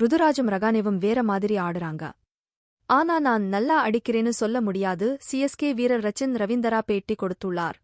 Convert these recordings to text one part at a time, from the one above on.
ருதுராஜும் ரகானேவும் வேற மாதிரி ஆடுறாங்க. ஆனா நான் நல்லா அடிக்கிறேன்னு சொல்ல முடியாது சிஎஸ்கே வீரர் ரச்சின் ரவீந்தரா பேட்டி கொடுத்துள்ளார்.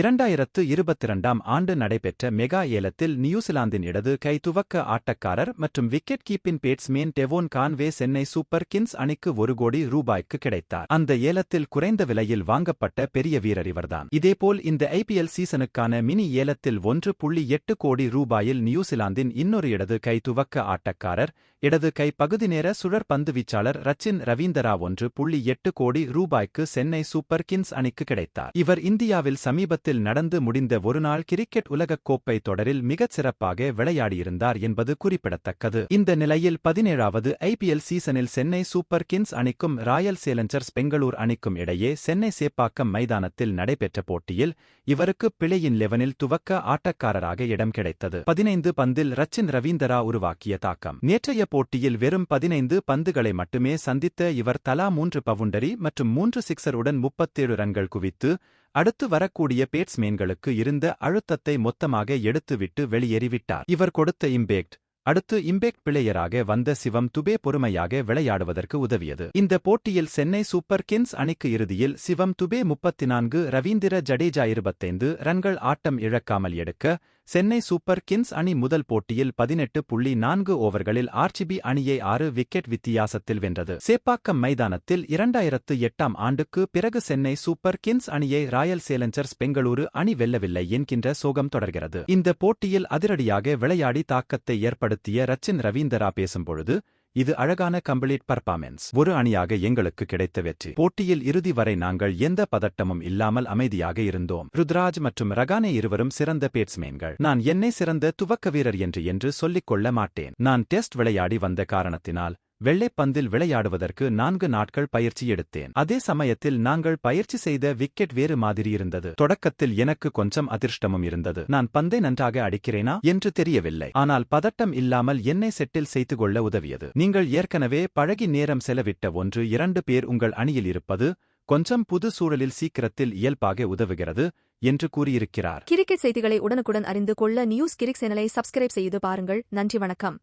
இரண்டாயிரத்து இருபத்திரண்டாம் ஆண்டு நடைபெற்ற மெகா ஏலத்தில் நியூசிலாந்தின் இடது கை துவக்க ஆட்டக்காரர் மற்றும் wicket கீப்பின் batsman Devon Conway Chennai super kings அணிக்கு ஒரு கோடி ரூபாய்க்கு கிடைத்தார். அந்த ஏலத்தில் குறைந்த விலையில் வாங்கப்பட்ட பெரிய வீரர் இவர்தான். இதேபோல் இந்த ஐபிஎல் சீசனுக்கான மினி ஏலத்தில் ஒன்று புள்ளி எட்டு கோடி ரூபாயில் நியூசிலாந்தின் இன்னொரு இடது கை துவக்க ஆட்டக்காரர் இடது கை பகுதி நேர சுழற் பந்து வீச்சாளர் ரச்சின் ரவீந்தரா ஒன்று புள்ளி எட்டு கோடி ரூபாய்க்கு சென்னை சூப்பர் கிங்ஸ் அணிக்கு கிடைத்தார். இவர் இந்தியாவில் சமீபத்தில் நடந்து முடிந்த ஒருநாள் கிரிக்கெட் உலகக் கோப்பை தொடரில் மிகச் சிறப்பாக விளையாடியிருந்தார் என்பது குறிப்பிடத்தக்கது. இந்த நிலையில் பதினேழாவது ஐபிஎல் சீசனில் சென்னை சூப்பர் கிங்ஸ் அணிக்கும் ராயல் சேலஞ்சர்ஸ் பெங்களூர் அணிக்கும் இடையே சென்னை சேப்பாக்கம் மைதானத்தில் நடைபெற்ற போட்டியில் இவருக்கு பிழையின் லெவனில் துவக்க ஆட்டக்காரராக இடம் கிடைத்தது. பதினைந்து பந்தில் ரச்சின் ரவீந்தரா உருவாக்கிய தாக்கம். நேற்றைய போட்டியில் வெறும் பதினைந்து பந்துகளை மட்டுமே சந்தித்த இவர் தலா மூன்று பவுண்டரி மற்றும் மூன்று சிக்ஸருடன் முப்பத்தேழு ரன்கள் குவித்து அடுத்து வரக்கூடிய பேட்ஸ்மேன்களுக்கு இருந்த அழுத்தத்தை மொத்தமாக எடுத்துவிட்டு வெளியேறிவிட்டார். இவர் கொடுத்த இம்பேக்ட் அடுத்து இம்பேக்ட் பிளேயராக வந்த சிவம் துபே பொறுமையாக விளையாடுவதற்கு உதவியது. இந்த போட்டியில் சென்னை சூப்பர் கிங்ஸ் அணிக்கு இறுதியில் சிவம் துபே முப்பத்தி நான்கு ரவீந்திர ஜடேஜா இருபத்தைந்து ரன்கள் ஆட்டம் இழக்காமல் எடுக்க சென்னை சூப்பர் கிங்ஸ் அணி முதல் போட்டியில் பதினெட்டு புள்ளி நான்கு ஓவர்களில் ஆர்ச்சிபி அணியை ஆறு விக்கெட் வித்தியாசத்தில் வென்றது. சேப்பாக்கம் மைதானத்தில் இரண்டாயிரத்து எட்டாம் ஆண்டுக்கு பிறகு சென்னை சூப்பர் கிங்ஸ் அணியை ராயல் சேலஞ்சர்ஸ் பெங்களூரு அணி வெல்லவில்லை என்கின்ற சோகம் தொடர்கிறது. இந்த போட்டியில் அதிரடியாக விளையாடி தாக்கத்தை ஏற்படுத்திய ரச்சின் ரவீந்தரா பேசும்பொழுது இது அழகான கம்ப்ளீட் பர்ஃபார்மன்ஸ் ஒரு அணியாக எங்களுக்கு கிடைத்த வெற்றி. போட்டியில் இறுதி வரை நாங்கள் எந்த பதட்டமும் இல்லாமல் அமைதியாக இருந்தோம். ருத்ராஜ் மற்றும் ரகானே இருவரும் சிறந்த பேட்ஸ்மேன்கள். நான் என்னை சிறந்த துவக்க வீரர் என்று என்று சொல்லிக் கொள்ள மாட்டேன். நான் டெஸ்ட் விளையாடி வந்த காரணத்தினால் வெள்ளைப்பந்தில் விளையாடுவதற்கு நான்கு நாட்கள் பயிற்சி எடுத்தேன். அதே சமயத்தில் நாங்கள் பயிற்சி செய்த விக்கெட் வேறு மாதிரி இருந்தது. தொடக்கத்தில் எனக்கு கொஞ்சம் அதிர்ஷ்டமும் இருந்தது. நான் பந்தை நன்றாக அடிக்கிறேனா என்று தெரியவில்லை. ஆனால் பதட்டம் இல்லாமல் என்னை செட்டில் செய்து கொள்ள உதவியது. நீங்கள் ஏற்கனவே பழகி நேரம் செலவிட்ட ஒன்று இரண்டு பேர் உங்கள் அணியில் இருப்பது கொஞ்சம் புது சூழலில் சீக்கிரத்தில் இயல்பாக உதவுகிறது என்று கூறியிருக்கிறார். கிரிக்கெட் செய்திகளை உடனுக்குடன் அறிந்து கொள்ள நியூஸ் கிரிக் சேனலை சப்ஸ்கிரைப் செய்து பாருங்கள். நன்றி வணக்கம்.